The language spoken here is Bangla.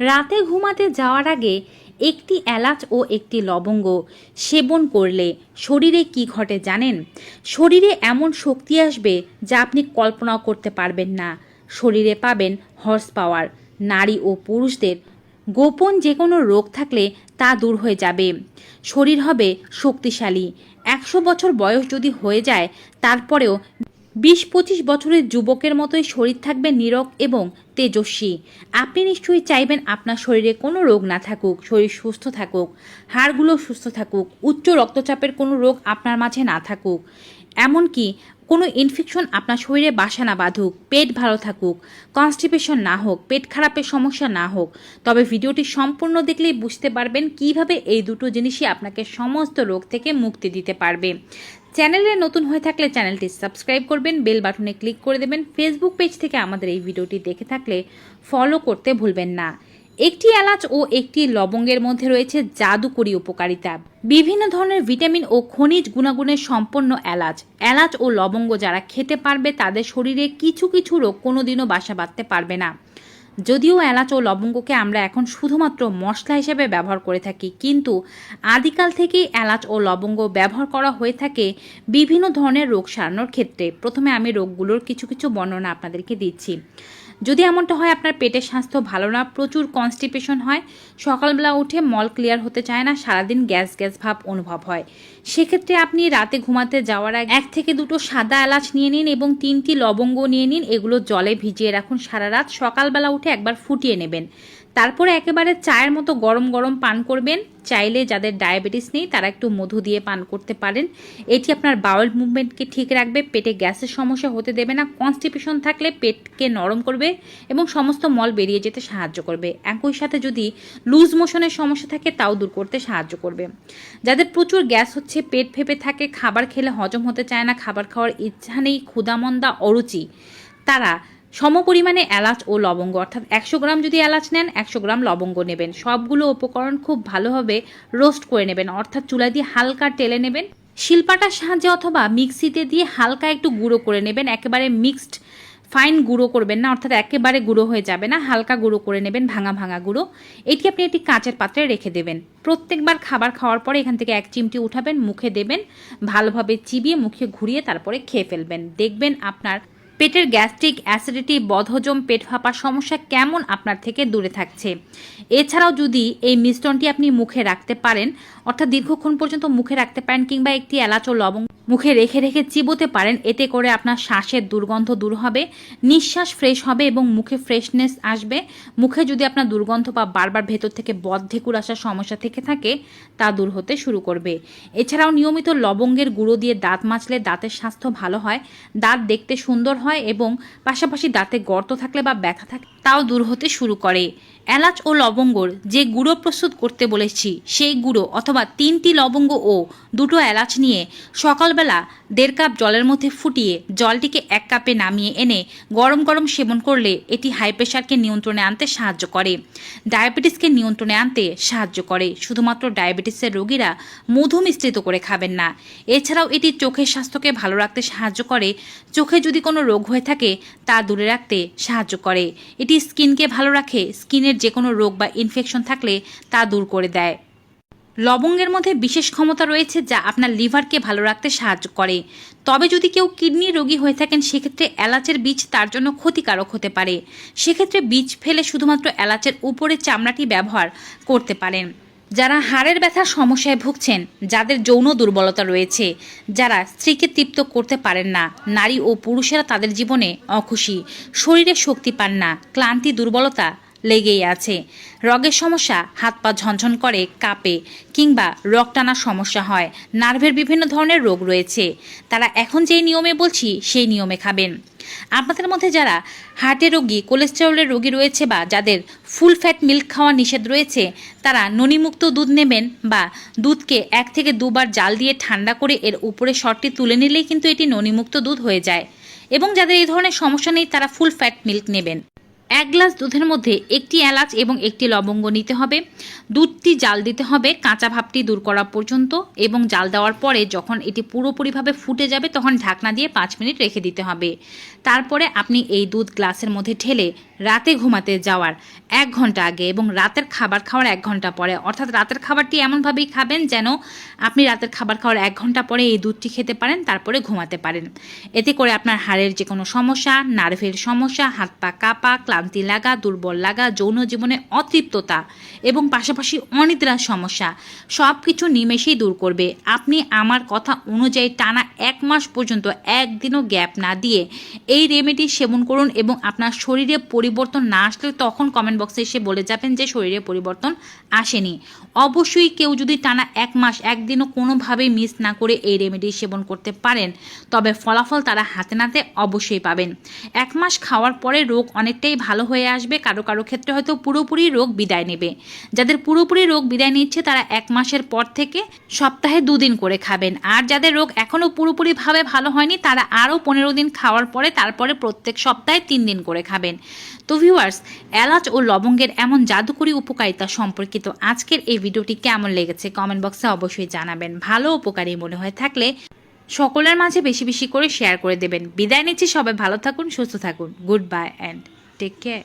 রাতে ঘুমাতে যাওয়ার আগে একটি এলাচ ও একটি লবঙ্গ সেবন করলে শরীরে কি ঘটে জানেন? শরীরে এমন শক্তি আসবে যা আপনি কল্পনাও করতে পারবেন না। শরীরে পাবেন হর্স পাওয়ার নারী ও পুরুষদের গোপন যে কোনো রোগ থাকলে তা দূর হয়ে যাবে। শরীর হবে শক্তিশালী। একশো বছর বয়স যদি হয়ে যায়, তারপরেও বিশ পঁচিশ বছরের যুবকের মতোই শরীর থাকবে নীরব এবং তেজস্বী। আপনি নিশ্চয়ই চাইবেন আপনার শরীরে কোনো রোগ না থাকুক, শরীর সুস্থ থাকুক, হাড়গুলো সুস্থ থাকুক, উচ্চ রক্তচাপের কোনো রোগ আপনার মাঝে না থাকুক। এমনকি কোনো ইনফেকশন আপনার শরীরে বাসা না বাঁধুক, পেট ভালো থাকুক, কনস্টিপেশন না হোক, পেট খারাপের সমস্যা না হোক। তবে ভিডিওটি সম্পূর্ণ দেখলেই বুঝতে পারবেন কীভাবে এই দুটো জিনিসই আপনাকে সমস্ত রোগ থেকে মুক্তি দিতে পারবে। চ্যানেলে নতুন হয়ে থাকলে চ্যানেলটি সাবস্ক্রাইব করবেন, বেল বাটনে ক্লিক করে দেবেন। ফেসবুক পেজ থেকে আমাদের এই ভিডিওটি দেখে থাকলে ফলো করতে ভুলবেন না। একটি এলাচ ও একটি লবঙ্গের মধ্যে রয়েছে জাদুকরী উপকারিতা। বিভিন্ন ধরনের ভিটামিন ও খনিজ গুণাগুণের সম্পন্ন এলাচ। এলাচ ও লবঙ্গ যারা খেতে পারবে, তাদের শরীরে কিছু কিছু রোগ কোনোদিনও বাসা বাঁধতে পারবে না। যদিও এলাচ ও লবঙ্গকে আমরা এখন শুধুমাত্র মশলা হিসেবে ব্যবহার করে থাকি, কিন্তু আদিকাল থেকেই এলাচ ও লবঙ্গ ব্যবহার করা হয়ে থাকে বিভিন্ন ধরনের রোগ সারানোর ক্ষেত্রে। প্রথমে আমি রোগগুলোর কিছু কিছু বর্ণনা আপনাদেরকে দিচ্ছি। যদি এমনটা হয়, আপনার পেটের স্বাস্থ্য ভালো না, প্রচুর কনস্টিপেশন হয়, সকালবেলা উঠে মল ক্লিয়ার হতে চায় না, সারাদিন গ্যাস গ্যাস ভাব অনুভব হয়। সেক্ষেত্রে আপনি রাতে ঘুমাতে যাওয়ার আগে এক থেকে দুটো সাদা এলাচ নিয়ে নিন এবং তিনটি লবঙ্গ নিয়ে নিন, এগুলো জলে ভিজিয়ে রাখুন সারা রাত, সকালবেলা উঠে একবার ফুটিয়ে নেবেন। তারপরে একেবারে চায়ের মতো গরম গরম পান করবেন চাইলে যাদের ডায়াবেটিস নেই, তারা একটু মধু দিয়ে পান করতে পারেন। এটি আপনার বাউল মুভমেন্টকে ঠিক রাখবে, পেটে গ্যাসের সমস্যা হতে দেবে না কনস্টিপেশন থাকলে পেটকে নরম করবে এবং সমস্ত মল বেরিয়ে যেতে সাহায্য করবে। একই সাথে যদি লুজ মোশনের সমস্যা থাকে, তাও দূর করতে সাহায্য করবে। যাদের প্রচুর গ্যাস হচ্ছে, পেট ফেপে থাকে, খাবার খেলে হজম হতে চায় না, খাবার খাওয়ার ইচ্ছা নেই ক্ষুদামন্দা অরুচি, তারা সম পরিমাণে এলাচ ও লবঙ্গ, অর্থাৎ একশো গ্রাম যদি এলাচ নেন, একশো গ্রাম লবঙ্গ নেবেন। সবগুলো উপকরণ খুব ভালোভাবে রোস্ট করে নেবেন, অর্থাৎ চুলা দিয়ে হালকা টেলে নেবেন। শিল্পাটার সাহায্যে অথবা মিক্সিতে দিয়ে হালকা একটু গুঁড়ো করে নেবেন। একেবারে মিক্সড, ফাইন গুঁড়ো করবেন না, অর্থাৎ একেবারে গুঁড়ো হয়ে যাবে না, হালকা গুঁড়ো করে নেবেন, ভাঙা ভাঙা গুঁড়ো। এটি আপনি একটি কাঁচের পাত্রে রেখে দেবেন। প্রত্যেকবার খাবার খাওয়ার পরে এখান থেকে এক চিমটি উঠাবেন, মুখে দেবেন, ভালোভাবে চিবিয়ে মুখে ঘুরিয়ে তারপরে খেয়ে ফেলবেন। দেখবেন আপনার পেটের গ্যাস্ট্রিক, অ্যাসিডিটি, বদহজম, পেট ফাঁপার সমস্যা কেমন আপনার থেকে দূরে থাকছে? এছাড়াও যদি এই মিশ্রণটি আপনি মুখে রাখতে পারেন, অর্থাৎ দীর্ঘক্ষণ পর্যন্ত মুখে রাখতে পারেন কিংবা একটি এলাচ ও লবঙ্গ মুখে রেখে রেখে চিবোতে পারেন, এতে করে আপনার শ্বাসের দুর্গন্ধ দূর হবে, নিঃশ্বাস ফ্রেশ হবে এবং মুখে ফ্রেশনেস আসবে। মুখে যদি আপনার দুর্গন্ধ বা বারবার ভেতর থেকে বদ্ধেকুর আসার সমস্যা থেকে থাকে, তা দূর হতে শুরু করবে। এছাড়াও নিয়মিত লবঙ্গের গুঁড়ো দিয়ে দাঁত মাজলে দাঁতের স্বাস্থ্য ভালো হয়, দাঁত দেখতে সুন্দর হয় এবং পাশাপাশি দাঁতে গর্ত থাকলে বা ব্যথা থাকে তাও দূর হতে শুরু করে। এলাচ ও লবঙ্গর যে গুঁড়ো প্রস্তুত করতে বলেছি, সেই গুঁড়ো অথবা তিনটি লবঙ্গ ও দুটো এলাচ নিয়ে সকালবেলা দেড় কাপ জলের মধ্যে ফুটিয়ে জলটিকে এক কাপে নামিয়ে এনে গরম গরম সেবন করলে এটি হাই প্রেশারকে নিয়ন্ত্রণে আনতে সাহায্য করে। ডায়াবেটিসকে নিয়ন্ত্রণে আনতে সাহায্য করে। শুধুমাত্র ডায়াবেটিসের রোগীরা মধু মিশ্রিত করে খাবেন না। এছাড়াও এটি চোখের স্বাস্থ্যকে ভালো রাখতে সাহায্য করে। চোখে যদি কোনো রোগ হয়ে থাকে, তা দূরে রাখতে সাহায্য করে। এটি স্কিনকে ভালো রাখে। স্কিনের যে কোনো রোগ বা ইনফেকশন থাকলে তা দূর করে দেয়। লবঙ্গের মধ্যে বিশেষ ক্ষমতা রয়েছে যা আপনার লিভারকে ভালো রাখতে সাহায্য করে। তবে যদি কেউ কিডনি রোগী হয়ে থাকেন, সেক্ষেত্রে এলাচের বীজ তার জন্য ক্ষতিকারক হতে পারে। সেক্ষেত্রে বীজ ফেলে শুধুমাত্র এলাচের উপরে চামড়াটি ব্যবহার করতে পারেন। যারা হাড়ের ব্যথার সমস্যায় ভুগছেন, যাদের যৌন দুর্বলতা রয়েছে, যারা স্ত্রীকে তৃপ্ত করতে পারেন না, নারী ও পুরুষেরা তাদের জীবনে অখুশি, শরীরে শক্তি পান না, ক্লান্তি, দুর্বলতা লেগেই আছে। রগের সমস্যা, হাত পা ঝনঝন করে, কাঁপে কিংবা রক টানার সমস্যা হয়। নার্ভের বিভিন্ন ধরনের রোগ রয়েছে। তারা এখন যেই নিয়মে বলছি, সেই নিয়মে খাবেন। আপনাদের মধ্যে যারা হার্টের রোগী, কোলেস্টেরলের রোগী রয়েছে বা যাদের ফুল ফ্যাট মিল্ক খাওয়া নিষেধ রয়েছে, তারা ননিমুক্ত দুধ নেবেন বা দুধকে এক থেকে দুবার জাল দিয়ে ঠান্ডা করে এর উপরে শর্টটি তুলে নিলেই কিন্তু এটি ননিমুক্ত দুধ হয়ে যায়। এবং যাদের এই ধরনের সমস্যা নেই, তারা ফুল ফ্যাট মিল্ক নেবেন। এক গ্লাস দুধের মধ্যে একটি এলাচ এবং একটি লবঙ্গ নিতে হবে। দুধটি জাল দিতে হবে কাঁচা ভাবটি দূর করা পর্যন্ত এবং জাল দেওয়ার পরে যখন এটি পুরোপুরিভাবে ফুটে যাবে তখন ঢাকনা দিয়ে পাঁচ মিনিট রেখে দিতে হবে। তারপরে আপনি এই দুধ গ্লাসের মধ্যে ঢেলে রাতে ঘুমাতে যাওয়ার এক ঘণ্টা আগে এবং রাতের খাবার খাওয়ার এক ঘণ্টা পরে, অর্থাৎ রাতের খাবারটি এমনভাবেই খাবেন যেন আপনি রাতের খাবার খাওয়ার এক ঘণ্টা পরে এই দুধটি খেতে পারেন, তারপরে ঘুমাতে পারেন। এতে করে আপনার হাড়ের যে কোনো সমস্যা, নার্ভের সমস্যা, হাত পা কাঁপা ক্লান্তি লাগা, দুর্বল লাগা, যৌন জীবনে অতৃপ্ততা এবং পাশাপাশি অনিদ্রার সমস্যা সব কিছু নিমেষেই দূর করবে। আপনি আমার কথা অনুযায়ী টানা এক মাস পর্যন্ত একদিনও গ্যাপ না দিয়ে এই রেমেডি সেবন করুন এবং আপনার শরীরে পরিবর্তন না আসলে তখন কমেন্ট বক্সে এসে বলে যাবেন যে শরীরে পরিবর্তন আসেনি। অবশ্যই কেউ যদি টানা এক মাস, একদিনও কোনোভাবেই মিস না করে এই রেমেডি সেবন করতে পারেন, তবে ফলাফল তারা হাতে নাতে অবশ্যই পাবেন। এক মাস খাওয়ার পরে রোগ অনেকটাই ভালো হয়ে আসবে, কারও কারও ক্ষেত্রে হয়তো পুরোপুরি রোগ বিদায় নেবে। যাদের পুরোপুরি রোগ বিদায় নিচ্ছে, তারা এক মাসের পর থেকে সপ্তাহে দুদিন করে খাবেন। আর যাদের রোগ এখনও পুরোপুরিভাবে ভালো হয়নি, তারা আরও পনেরো দিন খাওয়ার পরে তারপরে প্রত্যেক সপ্তাহে তিন দিন করে খাবেন। তো ভিউয়ার্স এলাচ ও লবঙ্গের এমন জাদুকরী উপকারিতা সম্পর্কিত আজকের এই ভিডিওটি কেমন লেগেছে কমেন্ট বক্সে অবশ্যই জানাবেন। ভালো উপকারী মনে হয়ে থাকলে সকলের মাঝে বেশি বেশি করে শেয়ার করে দেবেন। বিদায় নিচ্ছি, সবাই ভালো থাকুন, সুস্থ থাকুন। Good bye and Take care.